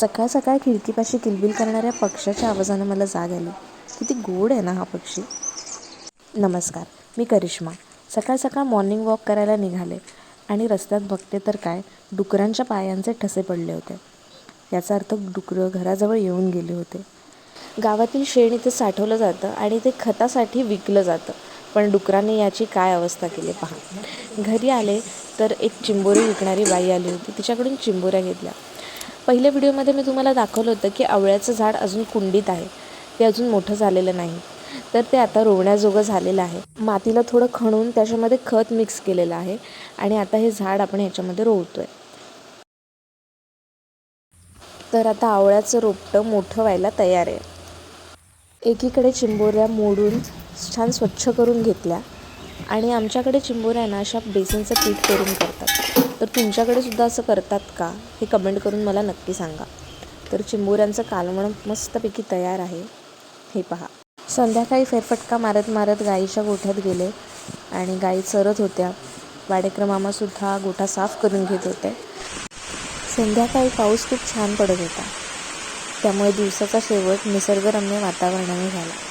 सकाळ सकाळ खिडकीपाशी किलबिल करणाऱ्या पक्ष्याच्या आवाजानं मला जाग आली. किती गोड आहे ना हा पक्षी. नमस्कार मी करिश्मा. सकाळ सकाळ मॉर्निंग वॉक करायला निघाले आणि रस्त्यात बघते तर काय डुकरांच्या पायांचे ठसे पडले होते. याचा अर्थ डुकरं घराजवळ येऊन गेले होते. गावातील शेण इथे साठवलं जातं आणि ते खतासाठी विकलं जातं. पण डुकरांनी याची काय अवस्था केली पहा. घरी आले तर एक चिंबोरी विकणारी बाई आली होती. तिच्याकडून चिंबोऱ्या घेतल्या. पहिल्या व्हिडिओमध्ये मी तुम्हाला दाखवलं होतं की आवळ्याचं झाड अजून कुंडीत आहे. ते अजून मोठं झालेलं नाही. तर ते आता रोवण्याजोगं झालेलं आहे. मातीला थोडं खणून त्याच्यामध्ये खत मिक्स केलेलं आहे आणि आता हे झाड आपण ह्याच्यामध्ये रोवतो आहे तर आता आवळ्याचं रोपटं मोठं व्हायला तयार आहे. एकीकडे चिंबोऱ्या मोडून छान स्वच्छ करून घेतल्या आणि आमच्याकडे चिंबोऱ्या ना अशा बेसनचं पीठ करून करतात. तर तुमच्याकडे सुद्धा असं करतात का? हे कमेंट करून मला नक्की सांगा. तर चिंबोऱ्यांचं कालवण मस्तपैकी तयार आहे. हे पहा. संध्याकाळी फेरफटका मारत मारत गाईच्या गोठ्यात गेले आणि गाई चरत होत्या. वाडेकर मामासुद्धा गोठा साफ करून घेत होते. संध्याकाळी पाऊस खूप छान पडत होता. त्यामुळे दिवसाचा शेवट निसर्गरम्य वातावरणाने झाला.